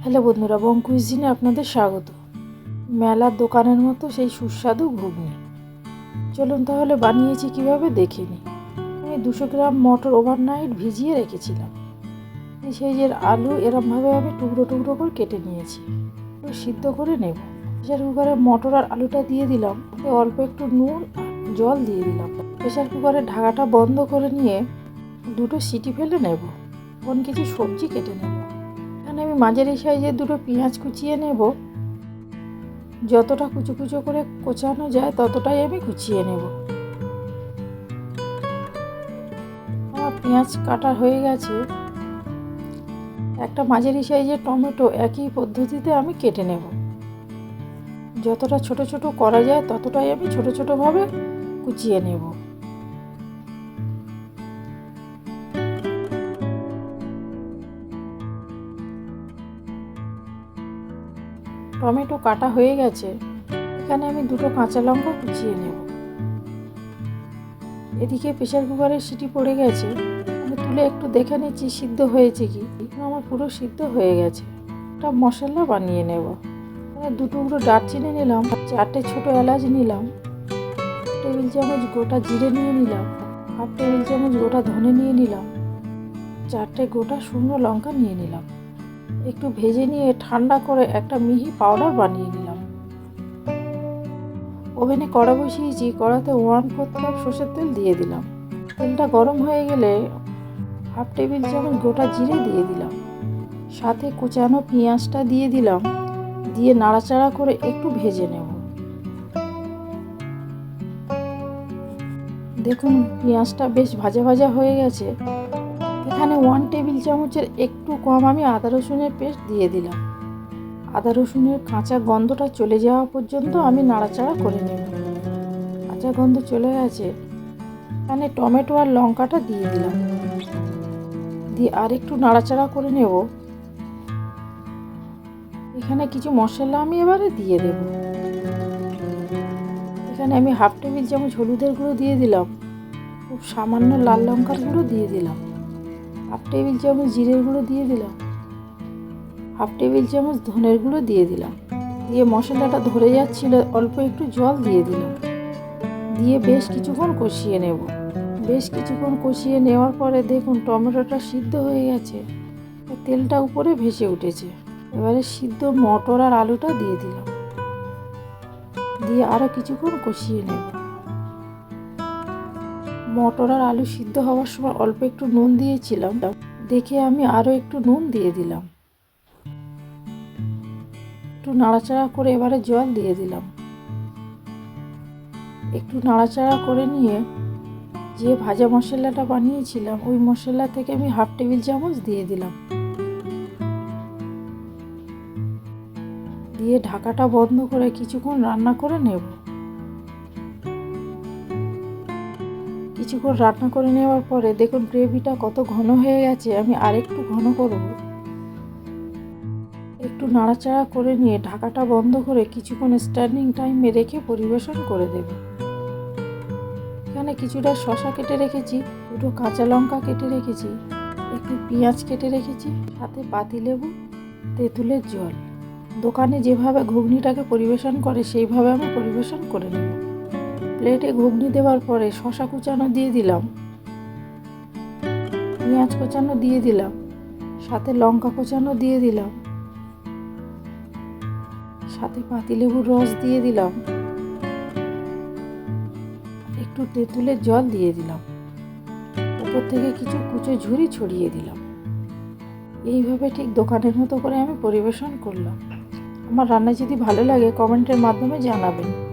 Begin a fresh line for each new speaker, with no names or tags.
Hello বন্ধুরা বং কুইজিনে আপনাদের স্বাগত। মেলার দোকানের মতো সেই সুস্বাদু ঘুগনি। চলুন তাহলে বানিয়েছি কীভাবে দেখে নিই। আমি দুশো গ্রাম মটর ওভারনাইট ভিজিয়ে রেখেছিলাম। সেই যে আলু, এরমভাবে আমি টুকরো টুকরো করে কেটে নিয়েছি। সিদ্ধ করে নেব। প্রেশার কুকারে মটর আর আলুটা দিয়ে দিলাম। অল্প একটু নুন জল দিয়ে দিলাম। প্রেশার কুকারের ঢাকাটা বন্ধ করে নিয়ে দুটো সিটি ফেলে নেব। কোন কিছু সবজি কেটে নেব। আমি মাঝের মাঝারি সাইজের দুটো পেঁয়াজ কুচিয়ে নেব, যতটা কুচো কুচো করে কোচানো যায় ততটাই আমি কুচিয়ে নেব। আমার পেঁয়াজ কাটা হয়ে গেছে। একটা মাঝারি সাইজের টমেটো একই পদ্ধতিতে আমি কেটে নেব। যতটা ছোট ছোট করা যায় ততটাই আমি ছোট ছোটোভাবে কুচিয়ে নেব। টমেটো কাটা হয়ে গেছে, এখানে আমি দুটো কাঁচা লঙ্কা কুচিয়ে নেব। এদিকে প্রেশার কুকারের সিটি পড়ে গেছে, আমি তুলে একটু দেখে নিচ্ছি সিদ্ধ হয়েছে কি। আমার পুরো সিদ্ধ হয়ে গেছে। একটা মশলা বানিয়ে নেব। এখানে দু টুকরো দারচিনি নিলাম, চারটে ছোট এলাচ নিলাম টেবিল চামচ গোটা জিরে নিয়ে নিলাম, হাফ টেবিল চামচ গোটা ধনে নিয়ে নিলাম, চারটে গোটা শুকনো লঙ্কা নিয়ে নিলাম। একটু ভেজে নিয়ে ঠান্ডা করে একটা মিহি পাউডার বানিয়ে নিলাম। ওভেনে কড়া বসিয়েছি, কড়াতে ওয়ান ফোর্থ কাপ সর্ষের তেল দিয়ে দিলাম। তেলটা গরম হয়ে গেলে হাফ টেবিল চামচ গোটা জিরে দিয়ে দিলাম। সাথে কুচানো পেঁয়াজটা দিয়ে দিলাম, দিয়ে নাড়াচাড়া করে একটু ভেজে নেব। দেখুন, পেঁয়াজটা বেশ ভাজা ভাজা হয়ে গেছে। এখানে ওয়ান টেবিল চামচের একটু কম আমি আদা রসুনের পেস্ট দিয়ে দিলাম। আদা রসুনের কাঁচা গন্ধটা চলে যাওয়া পর্যন্ত আমি নাড়াচাড়া করে নেব। কাঁচা গন্ধ চলে গেছে, এখানে টমেটো আর লঙ্কাটা দিয়ে দিলাম। দিয়ে আর একটু নাড়াচাড়া করে নেব। এখানে কিছু মশলা আমি এবারে দিয়ে দেব। এখানে আমি হাফ টেবিল চামচ হলুদের গুঁড়ো দিয়ে দিলাম। খুব সামান্য লাল লঙ্কার গুঁড়ো দিয়ে দিলাম। হাফ টেবিল চামচ জিরের গুঁড়ো দিয়ে দিলাম। হাফ টেবিল চামচ ধনের গুঁড়ো দিয়ে দিলাম। দিয়ে মশলাটা ধরে যাচ্ছিল, অল্প একটু জল দিয়ে দিলাম। দিয়ে বেশ কিছুক্ষণ কষিয়ে নেব। বেশ কিছুক্ষণ কষিয়ে নেওয়ার পরে দেখুন টমেটোটা সিদ্ধ হয়ে গেছে। তেলটা উপরে ভেসে উঠেছে। এবারে সিদ্ধ মটর আর আলুটা দিয়ে দিলাম। দিয়ে আরও কিছুক্ষণ কষিয়ে নেব। মটর আর আলু সিদ্ধ হওয়ার সময় অল্প একটু নুন দিয়েছিলাম। দেখে আমি আরও একটু নুন দিয়ে দিলাম। একটু নাড়াচাড়া করে এবারে জল দিয়ে দিলাম। একটু নাড়াচাড়া করে নিয়ে যে ভাজা মশলাটা বানিয়েছিলাম, ওই মশলা থেকে আমি হাফ টেবিল চামচ দিয়ে দিলাম। দিয়ে ঢাকাটা বন্ধ করে কিছুক্ষণ রান্না করে নেব। কিছুক্ষণ রান্না করে নেওয়ার পরে দেখুন গ্রেভিটা কত ঘন হয়ে গেছে, আমি আরেকটু ঘন করব। একটু নাড়াচাড়া করে নিয়ে ঢাকাটা বন্ধ করে কিছুক্ষণ স্ট্যান্ডিং টাইমে রেখে পরিবেশন করে দেব। এখানে কিছুটা শশা কেটে রেখেছি, দুটো কাঁচা লঙ্কা কেটে রেখেছি, একটু পেঁয়াজ কেটে রেখেছি, সাথে পাতিলেবু তেঁতুলের জল। দোকানে যেভাবে ঘুগনিটাকে পরিবেশন করে সেইভাবে আমি পরিবেশন করে নেব। প্লেটে ঘুগনি দেওয়ার পরে শশা কুচানো দিয়ে দিলাম। পেঁয়াজ কোচানো দিয়ে দিলাম। সাথে লঙ্কা কোচানো দিয়ে দিলাম। সাথে পাতিলেবুর রস দিয়ে দিলাম। একটু তেঁতুলের জল দিয়ে দিলাম। উপর থেকে কিছু কুচো ঝুড়ি ছড়িয়ে দিলাম। এইভাবে ঠিক দোকানের মতো করে আমি পরিবেশন করলাম। আমার রান্না যদি ভালো লাগে কমেন্টের মাধ্যমে জানাবেন।